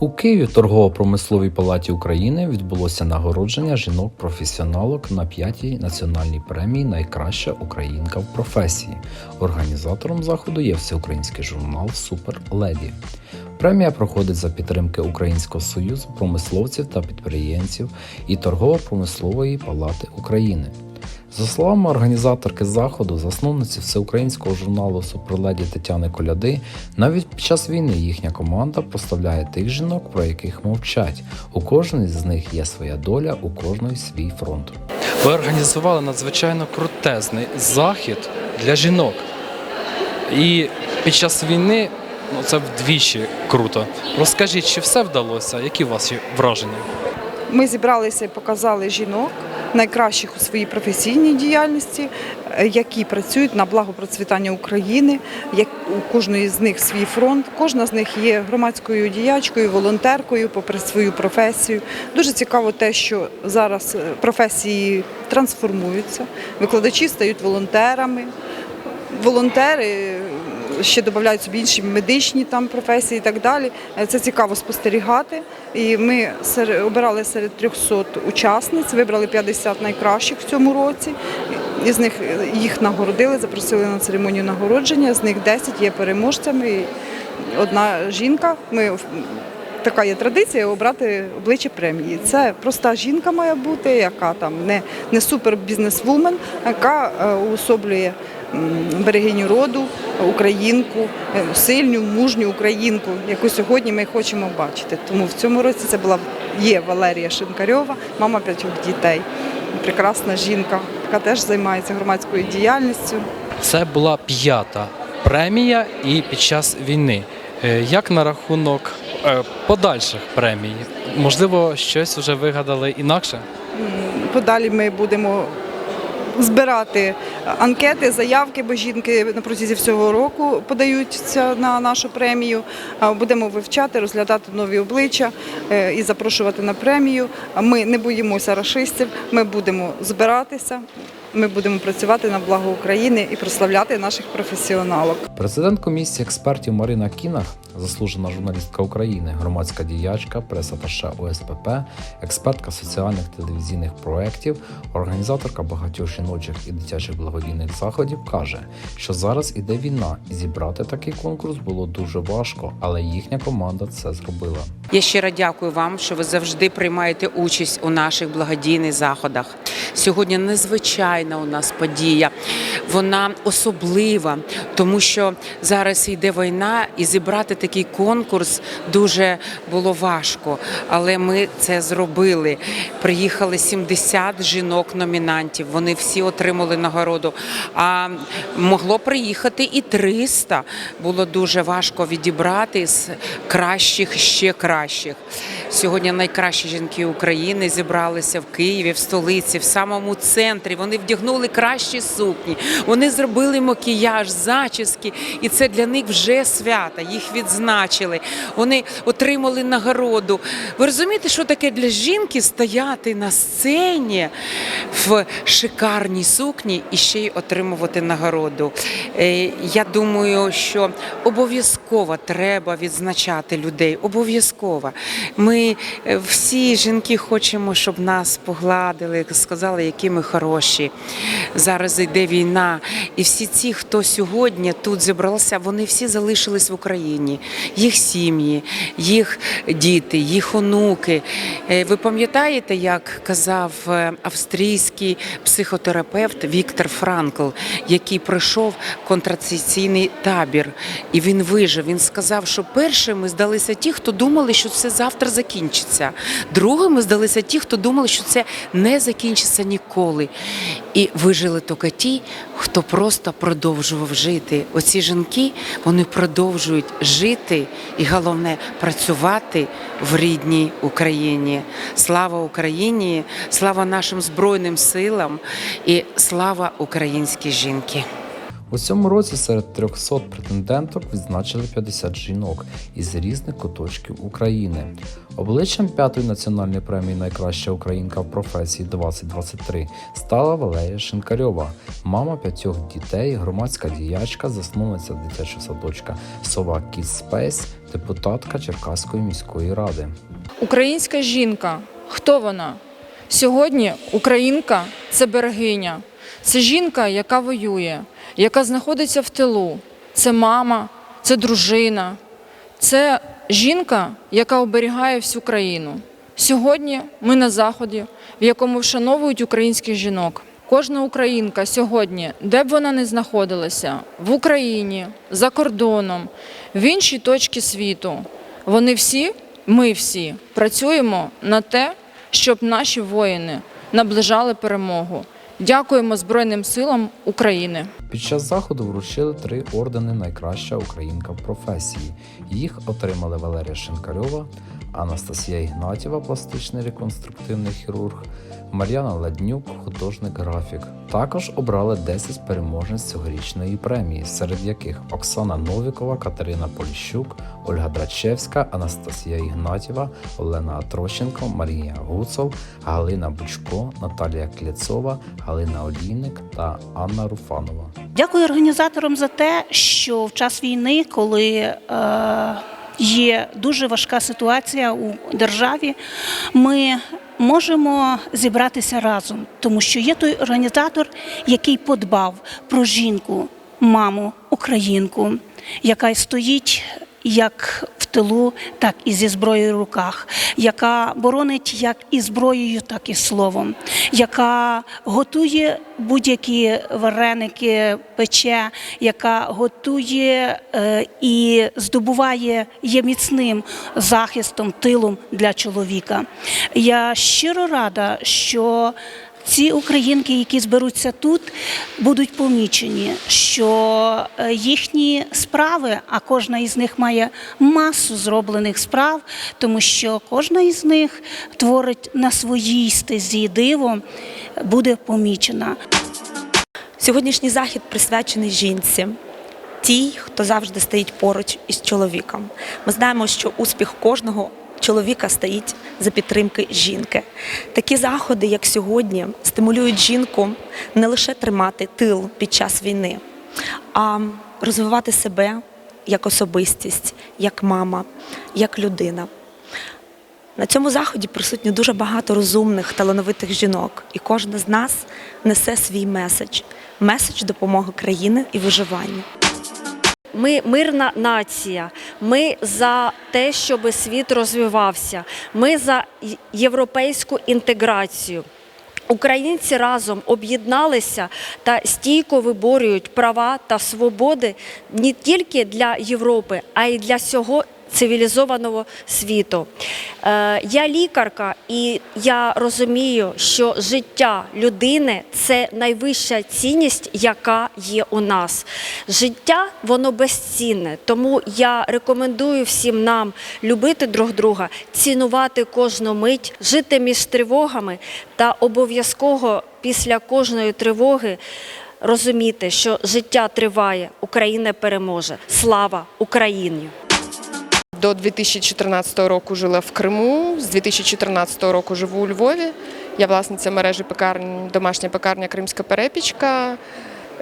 У Києві торгово-промисловій палаті України відбулося нагородження жінок-професіоналок на п'ятій національній премії Найкраща українка в професії. Організатором заходу є всеукраїнський журнал Супер Леді. Премія проходить за підтримки Українського союзу промисловців та підприємців і торгово-промислової палати України. За словами організаторки заходу, засновниці всеукраїнського журналу Суперледі Тетяни Коляди, навіть під час війни їхня команда проставляє тих жінок, про яких мовчать. У кожної з них є своя доля, у кожної свій фронт. Ви організували надзвичайно крутезний захід для жінок. І під час війни ну, це вдвічі круто. Розкажіть, чи все вдалося? Які у вас є враження? Ми зібралися і показали жінок найкращих у своїй професійній діяльності, е, які працюють на благо процвітання України. Як у кожної з них свій фронт. Кожна з них є громадською діячкою, волонтеркою, попри свою професію. Дуже цікаво те, що зараз е, професії трансформуються. Викладачі стають волонтерами, волонтери ще додають собі інші медичні там професії і так далі. Е, Це цікаво спостерігати. І ми обирали серед 300 учасниць, вибрали 50 найкращих в цьому році. Із них е, їх нагородили, запросили на церемонію нагородження. З них 10 є переможцями. І Одна жінка. Ми така є традиція обрати обличчя премії. Це проста жінка має бути, яка там не, не супер бізнесвумен, яка е, уособлює берегиню роду, українку, е, сильну, мужню українку, яку сьогодні ми хочемо бачити. Тому в цьому році це була є Валерія Шинкарьова, мама п'ятьох дітей. Прекрасна жінка, яка теж займається громадською діяльністю. Це була п'ята премія і під час війни. Е, Як на рахунок е, подальших премій? Можливо, щось вже вигадали інакше? Подалі ми будемо збирати анкети, заявки, бо жінки на протязі всього року подаються на нашу премію. Будемо вивчати, розглядати нові обличчя е, і запрошувати на премію. Ми не боїмося рашистів, ми будемо збиратися, ми будемо працювати на благо України і прославляти наших професіоналок. Президент комісії експертів Марина Кінах, заслужена журналістка України, громадська діячка, пресаташа ОСПП, експертка соціальних телевізійних проєктів, організаторка багатьох жіночих і дитячих благодійних заходів, каже, що зараз іде війна, і зібрати такий конкурс було дуже важко, але їхня команда це зробила. Я щиро дякую вам, що ви завжди приймаєте участь у наших благодійних заходах. Сьогодні незвичайна у нас подія. Вона особлива, тому що зараз йде війна, і зібрати такий конкурс дуже було важко. Але ми це зробили. Приїхали 70 жінок-номінантів. Вони всі отримали нагороду. А могло приїхати і 300. Було дуже важко відібрати з кращих ще кращих. Сьогодні найкращі жінки України зібралися в Києві, в столиці, в самому центрі. Вони вдягнули кращі сукні, вони зробили макіяж, зачіски, і це для них вже свята. Їх відзначили. Вони отримали нагороду. Ви розумієте, що таке для жінки стояти на сцені в шикарній сукні і ще й отримувати нагороду? Е, Я думаю, що обов'язково треба відзначати людей. Обов'язково. Ми е, всі жінки хочемо, щоб нас погладили, сказали, які ми хороші. Зараз йде війна, і всі ці, хто сьогодні тут зібралися, вони всі залишились в Україні. Їх сім'ї, їх діти, їх онуки. Е, Ви пам'ятаєте, як казав е, австрійський психотерапевт Віктор Франкл, який пройшов контрацепційний табір, і він вижив. Він сказав, що першими здалися ті, хто думали, що це завтра закінчиться. Другими здалися ті, хто думали, що це не закінчиться ніколи. І вижили тільки ті, хто просто продовжував жити. Оці жінки вони продовжують жити і головне працювати в рідній Україні. Слава Україні, слава нашим збройним силам і слава українській жінки. У цьому році серед 300 претенденток відзначили 50 жінок із різних куточків України. Обличчям п'ятої національної премії Найкраща українка в професії 2023 стала Валерія Шинкарьова, мама п'ятьох дітей, громадська діячка, засновниця дитячого садочка Сова Kids Space, депутатка Черкаської міської ради. Українська жінка. Хто вона? Сьогодні українка це берегиня. Це жінка, яка воює, яка знаходиться в тилу. Це мама, це дружина, це жінка, яка оберігає всю країну. Сьогодні ми на заході, в якому вшановують українських жінок. Кожна українка сьогодні, де б вона не знаходилася, в Україні, за кордоном, в іншій точці світу. Вони всі, ми всі, працюємо на те, щоб наші воїни наближали перемогу. Дякуємо Збройним силам України. Під час заходу вручили три ордени Найкраща українка в професії. Їх отримали Валерія Шинкарьова, Анастасія Ігнатєва, пластичний реконструктивний хірург, Мар'яна Ладнюк, художник-графік. Також обрали 10 переможниць цьогорічної премії, серед яких Оксана Новікова, Катерина Поліщук, Ольга Драчевська, Анастасія Ігнатєва, Олена Трощенко, Марія Гуцол, Галина Бучко, Наталія Клєцова, Галина Олійник та Анна Руфанова. Дякую організаторам за те, що в час війни, коли е, є дуже важка ситуація у державі, ми можемо зібратися разом, тому що є той організатор, який подбав про жінку, маму, українку, яка стоїть як тилу, так і зі зброєю в руках, яка боронить як і зброєю, так і словом, яка готує будь-які вареники, пече, яка готує е, і здобуває є міцним захистом, тилом для чоловіка. Я щиро рада, що ці українки, які зберуться тут, будуть помічені, що е, їхні справи, а кожна із них має масу зроблених справ, тому що кожна із них творить на своїй стезі диво, буде помічена. Сьогоднішній захід присвячений жінці, тій, хто завжди стоїть поруч із чоловіком. Ми знаємо, що успіх кожного чоловіка стоїть за підтримки жінки. Такі заходи, як сьогодні, стимулюють жінку не лише тримати тил під час війни, а розвивати себе як особистість, як мама, як людина. На цьому заході присутні дуже багато розумних, талановитих жінок, і кожна з нас несе свій меседж меседж допомоги країни і виживання. Ми мирна нація. Ми за те, щоб світ розвивався. Ми за європейську інтеграцію. Українці разом об'єдналися та стійко виборюють права та свободи не тільки для Європи, а й для всього цивілізованого світу. Е, я лікарка, і я розумію, що життя людини це найвища цінність, яка є у нас. Життя воно безцінне, тому я рекомендую всім нам любити друг друга, цінувати кожну мить, жити між тривогами та обов'язково після кожної тривоги. Розуміти, що життя триває, Україна переможе. Слава Україні! До 2014 року жила в Криму. З 2014 року живу у Львові. Я власниця мережі пекарень, домашня пекарня Кримська перепічка.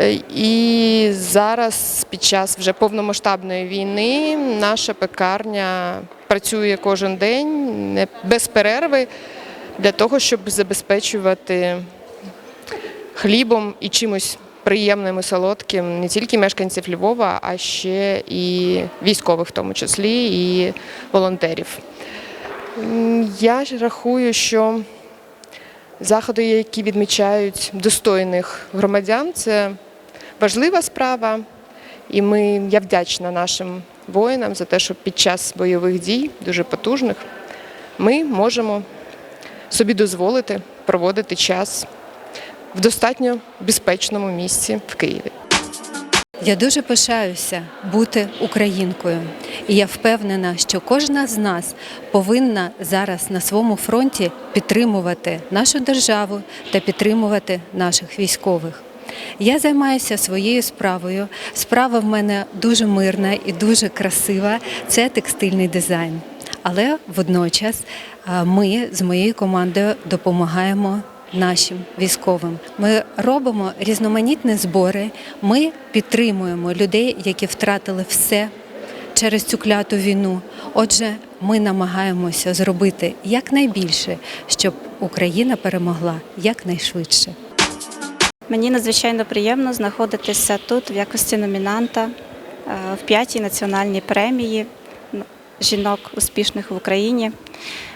Е, І зараз, під час вже повномасштабної війни, наша пекарня працює кожен день без перерви для того, щоб забезпечувати хлібом і чимось приємним і солодким не тільки мешканців Львова, а ще і військових, в тому числі, і волонтерів. Я ж рахую, що заходи, які відмічають достойних громадян, це важлива справа. І ми, я вдячна нашим воїнам за те, що під час бойових дій, дуже потужних, ми можемо собі дозволити проводити час в достатньо безпечному місці в Києві. Я дуже пишаюся бути українкою, і я впевнена, що кожна з нас повинна зараз на своєму фронті підтримувати нашу державу та підтримувати наших військових. Я займаюся своєю справою. Справа в мене дуже мирна і дуже красива. Це текстильний дизайн. Але водночас ми з моєю командою допомагаємо нашим військовим. Ми робимо різноманітні збори. Ми підтримуємо людей, які втратили все через цю кляту війну. Отже, ми намагаємося зробити якнайбільше, щоб Україна перемогла якнайшвидше. Мені надзвичайно приємно знаходитися тут в якості номінанта е, в п'ятій національній премії жінок успішних в Україні.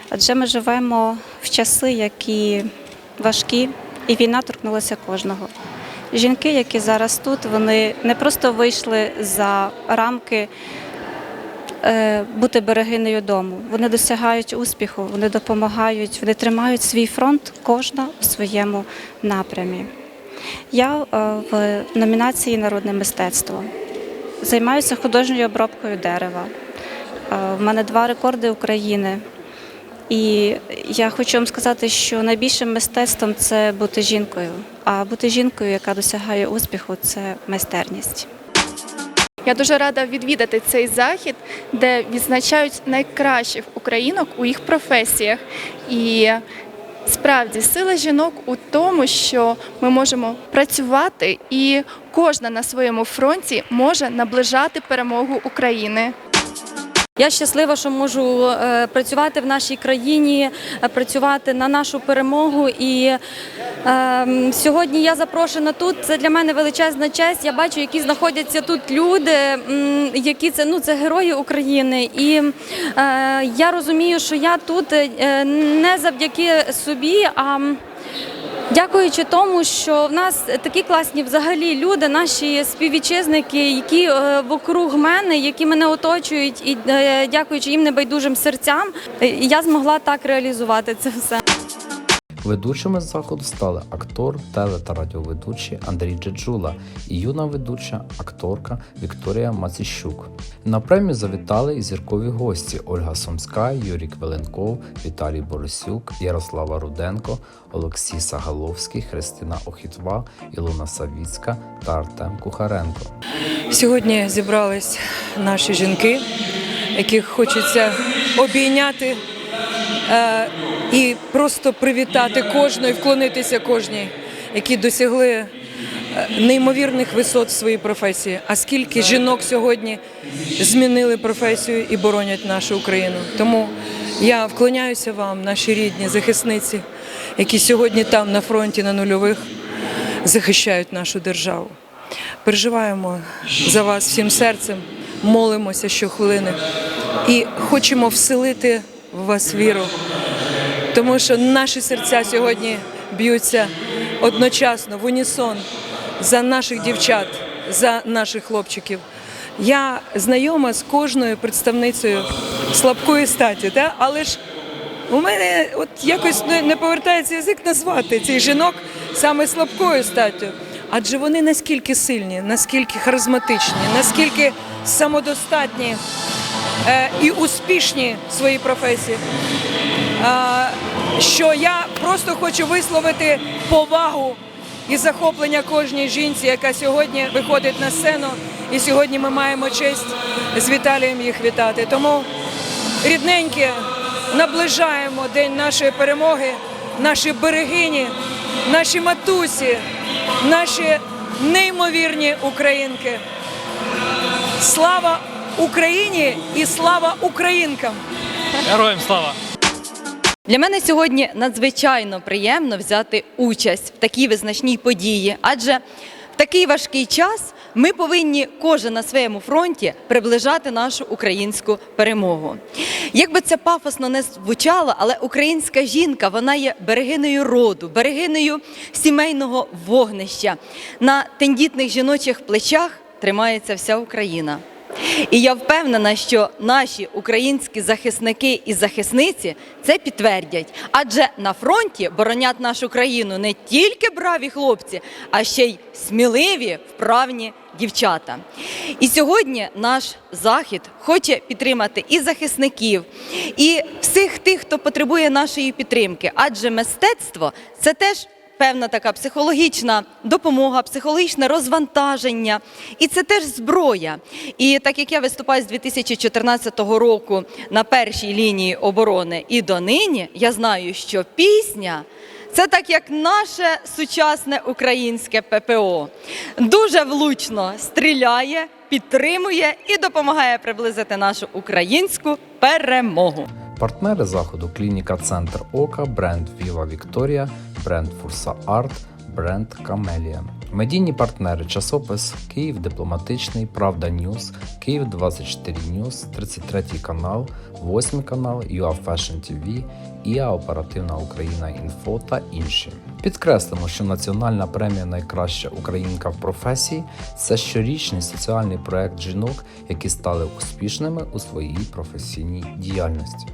Адже ми живемо в часи, які важкі, і війна торкнулася кожного. Жінки, які зараз тут, вони не просто вийшли за рамки е, бути берегинею дому. Вони досягають успіху, вони допомагають, вони тримають свій фронт, кожна у своєму напрямі. Я е, в номінації Народне мистецтво займаюся художньою обробкою дерева. Е, В мене два рекорди України. І я хочу вам сказати, що найбільшим мистецтвом це бути жінкою. А бути жінкою, яка досягає успіху, це майстерність. Я дуже рада відвідати цей захід, де відзначають найкращих українок у їх професіях. І справді сила жінок у тому, що ми можемо працювати, і кожна на своєму фронті може наближати перемогу України. Я щаслива, що можу е, працювати в нашій країні, е, працювати на нашу перемогу. І е, сьогодні я запрошена тут. Це для мене величезна честь. Я бачу, які знаходяться тут люди, які це ну це герої України. І е, я розумію, що я тут е, не завдяки собі, а Дякуючи тому, що в нас такі класні взагалі люди, наші співвітчизники, які е, вокруг мене, які мене оточують, і е, дякуючи їм небайдужим серцям, е, я змогла так реалізувати це все. Ведучими заходу стали актор, теле та радіоведучий Андрій Джеджула і юна ведуча акторка Вікторія Маціщук. На премію завітали і зіркові гості Ольга Сумська, Юрій Квеленков, Віталій Борисюк, Ярослава Руденко, Олексій Сагаловський, Христина Охітва, Ілона Савіцька та Артем Кухаренко. Сьогодні зібрались наші жінки, яких хочеться обійняти і просто привітати кожну і вклонитися кожній, які досягли е, неймовірних висот в своїй професії. А скільки жінок сьогодні змінили професію і боронять нашу Україну. Тому я вклоняюся вам, наші рідні захисниці, які сьогодні там на фронті на нульових захищають нашу державу. Переживаємо за вас всім серцем, молимося щохвилини і хочемо вселити в вас віру, тому що наші серця сьогодні б'ються одночасно в унісон за наших дівчат, за наших хлопчиків. Я знайома з кожною представницею слабкої статі, та? але ж у мене от якось не- повертається язик назвати цих жінок саме слабкою статтю. Адже вони наскільки сильні, наскільки харизматичні, наскільки самодостатні і успішні в своїй професії. Е, що я просто хочу висловити повагу і захоплення кожній жінці, яка сьогодні виходить на сцену. І сьогодні ми маємо честь з Віталієм їх вітати. Тому рідненькі, наближаємо день нашої перемоги, наші берегині, наші матусі, наші неймовірні українки. Слава Україні і слава українкам! Героям слава! Для мене сьогодні надзвичайно приємно взяти участь в такій визначній події, адже в такий важкий час ми повинні кожен на своєму фронті приближати нашу українську перемогу. Як би це пафосно не звучало, але українська жінка вона є берегиною роду, берегиною сімейного вогнища. На тендітних жіночих плечах тримається вся Україна. І я впевнена, що наші українські захисники і захисниці це підтвердять. Адже на фронті боронять нашу країну не тільки браві хлопці, а ще й сміливі, вправні дівчата. І сьогодні наш захід хоче підтримати і захисників, і всіх тих, хто потребує нашої підтримки. Адже мистецтво це теж. Певна така психологічна допомога, психологічне розвантаження. І це теж зброя. І так як я виступаю з 2014 року на першій лінії оборони і донині, я знаю, що пісня. Це так як наше сучасне українське ППО. Дуже влучно стріляє, підтримує і допомагає приблизити нашу українську перемогу. Партнери заходу клініка Центр Ока, бренд Viva Victoria, бренд Фурса Арт, бренд Камелія. Медійні партнери часопис Київ Дипломатичний, Правда Ньюс, Київ 24 Ньюс, 33 канал, 8 канал, UA Fashion TV, ІА Оперативна Україна Інфо та інші. Підкреслимо, що Національна премія Найкраща українка в професії це щорічний соціальний проект жінок, які стали успішними у своїй професійній діяльності.